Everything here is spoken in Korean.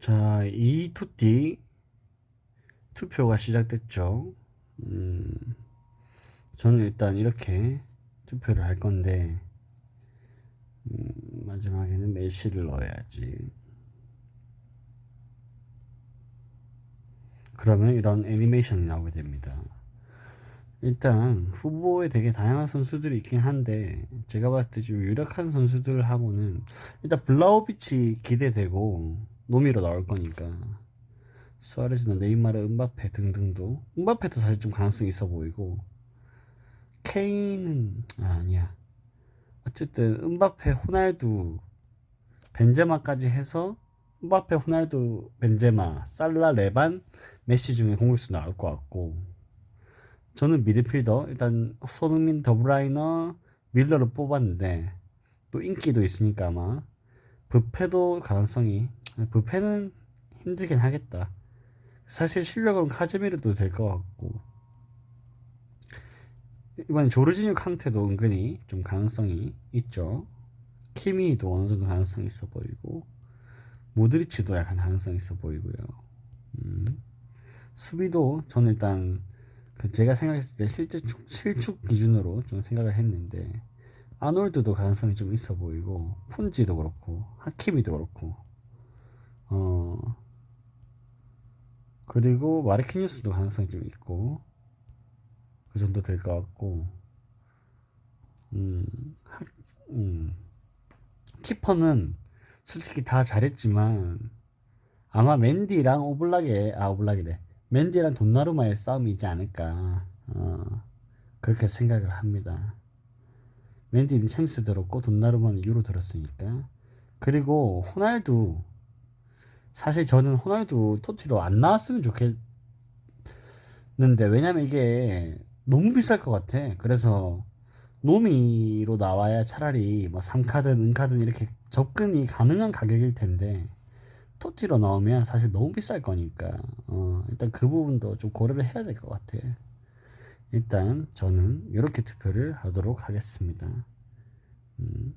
자, 이 투띠 투표가 시작됐죠. 음, 저는 일단 이렇게 투표를 할 건데, 음, 마지막에는 메시를 넣어야지. 그러면 이런 애니메이션이 나오게 됩니다. 일단 후보에 되게 다양한 선수들이 있긴 한데 제가 봤을 때 좀 유력한 선수들하고는 일단 블라우비치 기대되고 노미로 나올 거니까. 수아레즈나 네이마르, 은바페 등등도. 은바페도 사실 좀 가능성 있어 보이고. 케인은 아, 아니야. 어쨌든 은바페, 호날두, 벤제마까지 해서 은바페, 호날두, 벤제마, 살라, 레반, 메시 중에 공격수 나올 것 같고. 저는 미드필더 일단 손흥민, 더브라이너, 밀러를 뽑았는데 또 인기도 있으니까 아마. 부패도 가능성이 부패는 힘들긴 하겠다. 사실 실력은 카즈미르도 될 것 같고 이번에 조르지뉴 캉테도 은근히 좀 가능성이 있죠. 키미도 어느 정도 가능성이 있어 보이고 모드리치도 약간 가능성이 있어 보이고요. 음. 수비도 저는 일단 그 제가 생각했을 때 실제 축, 실축 기준으로 좀 생각을 했는데 아놀드도 가능성이 좀 있어 보이고 폰지도 그렇고 하키미도 그렇고 어. 그리고 마르키뉴스도 가능성이 좀 있고 그 정도 될 것 같고 음, 하, 음 키퍼는 솔직히 다 잘했지만 아마 맨디랑 오블락의 아 오블락이래. 맨디랑 돈나루마의 싸움이지 않을까 어, 그렇게 생각을 합니다. 맨디는 챔스 들었고 돈나루마는 유로 들었으니까. 그리고 호날두 사실 저는 호날두 토티로 안 나왔으면 좋겠는데 왜냐면 이게 너무 비쌀 것 같아. 그래서 노미로 나와야 차라리 뭐 3카든, 은카든 이렇게 접근이 가능한 가격일 텐데 토티로 나오면 사실 너무 비쌀 거니까 어, 일단 그 부분도 좀 고려를 해야 될 것 같아. 일단 저는 이렇게 투표를 하도록 하겠습니다. 음.